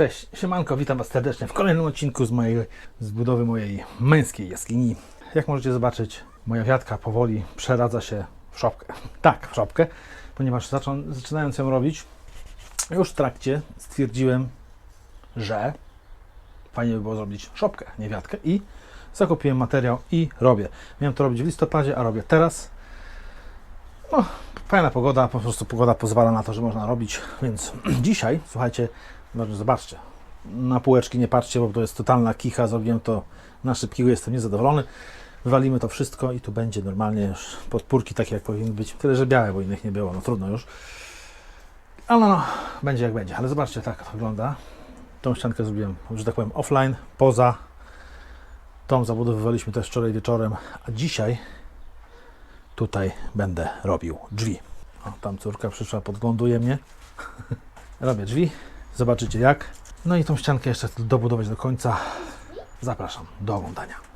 Cześć, siemanko, witam Was serdecznie w kolejnym odcinku z mojej z budowy mojej męskiej jaskini. Jak możecie zobaczyć, moja wiatka powoli przeradza się w szopkę. Tak, w szopkę, ponieważ zaczą, zaczynając ją robić, już w trakcie stwierdziłem, że fajnie by było zrobić szopkę, nie wiatkę i zakupiłem materiał i robię. Miałem to robić w listopadzie, a robię teraz. No, fajna pogoda, po prostu pogoda pozwala na to, że można robić, więc dzisiaj, słuchajcie, no, zobaczcie, na półeczki nie patrzcie, bo to jest totalna kicha, zrobiłem to na szybkiego, jestem niezadowolony. Wywalimy to wszystko i tu będzie normalnie już podpórki takie jak powinny być. Tyle, że białe, bo innych nie było, no trudno już. Ale no, będzie jak będzie. Ale zobaczcie, tak to wygląda. Tą ściankę zrobiłem, że tak powiem, offline, poza. Tą zabudowywaliśmy też wczoraj wieczorem, a dzisiaj tutaj będę robił drzwi. O, tam córka przyszła, podgląduje mnie. Robię drzwi, zobaczycie jak. No i tą ściankę jeszcze dobudować do końca. Zapraszam do oglądania.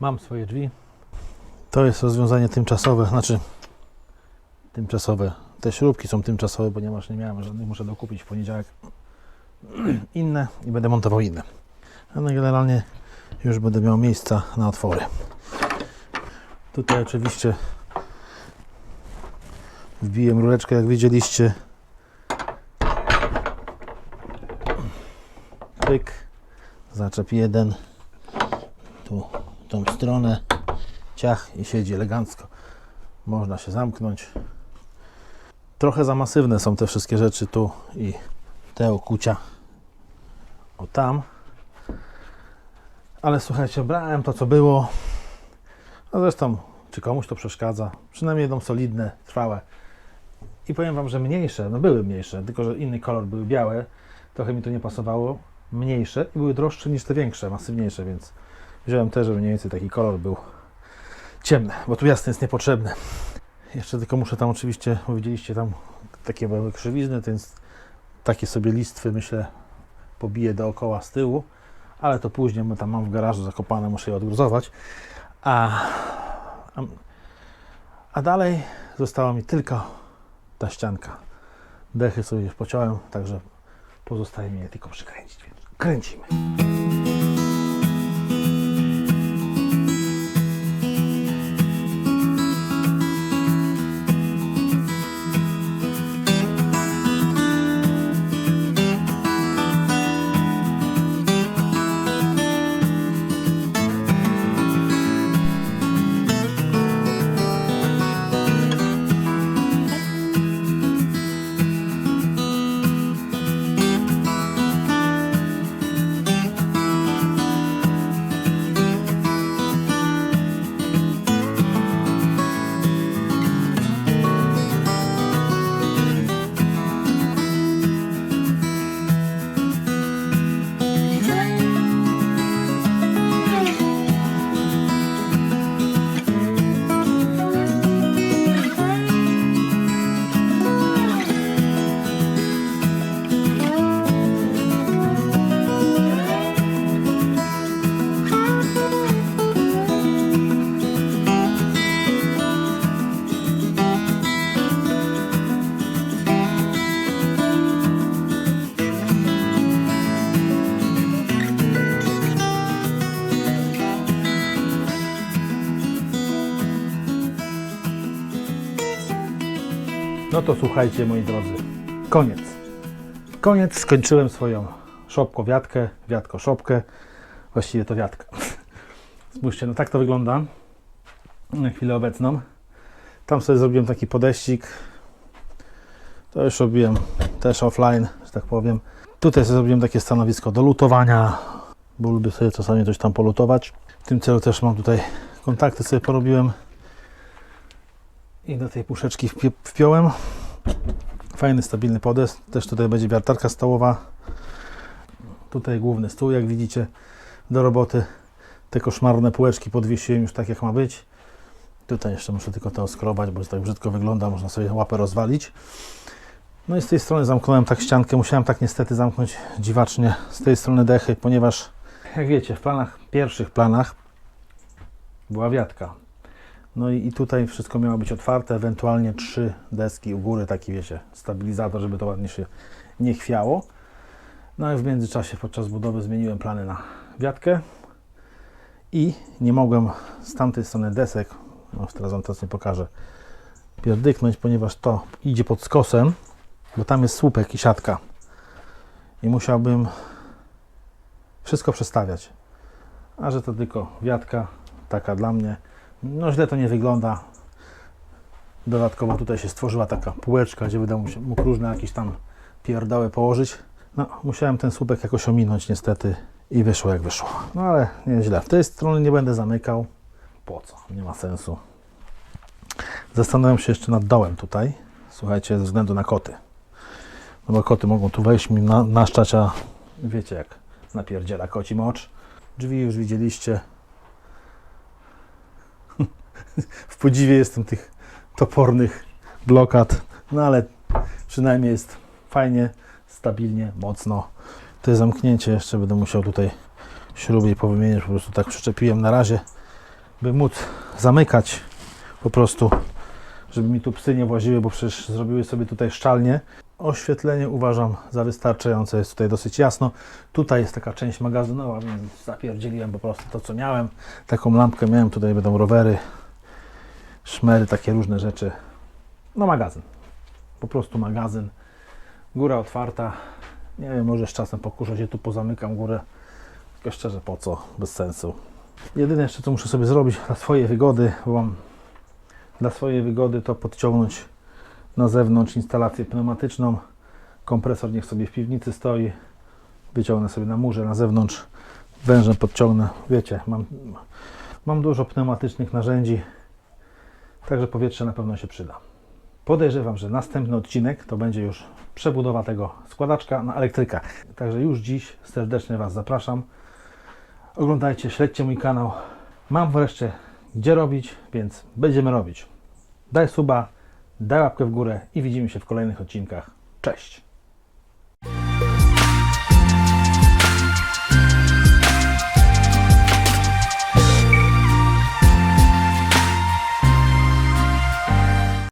Mam swoje drzwi. To jest rozwiązanie tymczasowe, znaczy tymczasowe. Te śrubki są tymczasowe, ponieważ nie miałem żadnych, muszę dokupić w poniedziałek inne i będę montował inne. A no generalnie już będę miał miejsca na otwory. Tutaj oczywiście wbiłem rureczkę, jak widzieliście. Pyk. Zaczep jeden. Tu tą stronę. Ciach i siedzi elegancko. Można się zamknąć. Trochę za masywne są te wszystkie rzeczy tu i te okucia. O tam. Ale słuchajcie, brałem to co było. A zresztą, czy komuś to przeszkadza? Przynajmniej jedną solidne, trwałe. I powiem Wam, że mniejsze, no były mniejsze, tylko że inny kolor były białe. Trochę mi to nie pasowało. Mniejsze i były droższe niż te większe, masywniejsze, więc wziąłem też, żeby mniej więcej taki kolor był ciemny, bo tu jasny jest niepotrzebny. Jeszcze tylko muszę tam oczywiście, widzieliście tam takie małe krzywizny, więc takie sobie listwy myślę pobiję dookoła z tyłu, ale to później, bo tam mam w garażu zakopane, muszę je odgruzować. A, a, a dalej została mi tylko ta ścianka. Dechy sobie już pociąłem, także pozostaje mi je tylko przykręcić, więc kręcimy. To słuchajcie, moi drodzy, koniec. Koniec, skończyłem swoją szopko-wiatkę, wiatko-szopkę, właściwie to wiatka. Spójrzcie, no tak to wygląda na chwilę obecną. Tam sobie zrobiłem taki podeścik. To już robiłem też offline, że tak powiem. Tutaj sobie zrobiłem takie stanowisko do lutowania, bo lubię sobie czasami coś tam polutować. W tym celu też mam tutaj kontakty sobie porobiłem i do tej puszeczki wpi- wpiąłem. Fajny, stabilny podest. Też tutaj będzie wiertarka stołowa. Tutaj główny stół, jak widzicie, do roboty. Te koszmarne półeczki podwiesiłem już tak, jak ma być. Tutaj jeszcze muszę tylko to skrobać, bo tak brzydko wygląda. Można sobie łapę rozwalić. No i z tej strony zamknąłem tak ściankę. Musiałem tak niestety zamknąć dziwacznie z tej strony dechy, ponieważ jak wiecie, w planach, pierwszych planach była wiatka. No i, i tutaj wszystko miało być otwarte, ewentualnie trzy deski u góry, taki wiecie, stabilizator, żeby to ładnie się nie chwiało. No i w międzyczasie podczas budowy zmieniłem plany na wiatkę i nie mogłem z tamtej strony desek, no teraz wam teraz nie pokażę, pierdyknąć, ponieważ to idzie pod skosem, bo tam jest słupek i siatka i musiałbym wszystko przestawiać. A że to tylko wiatka, taka dla mnie, no źle to nie wygląda. Dodatkowo tutaj się stworzyła taka półeczka, gdzie będę mógł różne jakieś tam pierdoły położyć. No, musiałem ten słupek jakoś ominąć niestety i wyszło jak wyszło. No ale nieźle. W tej strony nie będę zamykał. Po co? Nie ma sensu. Zastanawiam się jeszcze nad dołem tutaj. Słuchajcie, ze względu na koty. No bo koty mogą tu wejść mi na, naszczać, a wiecie jak napierdziela koci mocz. Drzwi już widzieliście. w podziwie jestem tych topornych blokad, no ale przynajmniej jest fajnie, stabilnie, mocno. To zamknięcie jeszcze będę musiał tutaj śruby i powymieniać, po prostu tak przyczepiłem na razie. by móc zamykać po prostu, żeby mi tu psy nie właziły, bo przecież zrobiły sobie tutaj szczalnie. Oświetlenie uważam za wystarczające, jest tutaj dosyć jasno. Tutaj jest taka część magazynowa, więc zapierdzieliłem po prostu to, co miałem. Taką lampkę miałem, tutaj będą rowery, szmery, takie różne rzeczy. No magazyn, po prostu magazyn. Góra otwarta. Nie wiem, może z czasem pokuszę się tu pozamykam górę. Tylko szczerze, po co? Bez sensu. Jedyne jeszcze, co muszę sobie zrobić dla swojej wygody, bo mam dla swojej wygody to podciągnąć na zewnątrz instalację pneumatyczną. Kompresor niech sobie w piwnicy stoi. Wyciągnę sobie na murze na zewnątrz. Wężem podciągnę. Wiecie, mam, mam dużo pneumatycznych narzędzi. Także powietrze na pewno się przyda. Podejrzewam, że następny odcinek to będzie już przebudowa tego składaczka na elektryka. Także już dziś serdecznie Was zapraszam. Oglądajcie, śledźcie mój kanał. Mam wreszcie gdzie robić, więc będziemy robić. Daj suba, daj łapkę w górę i widzimy się w kolejnych odcinkach. Cześć!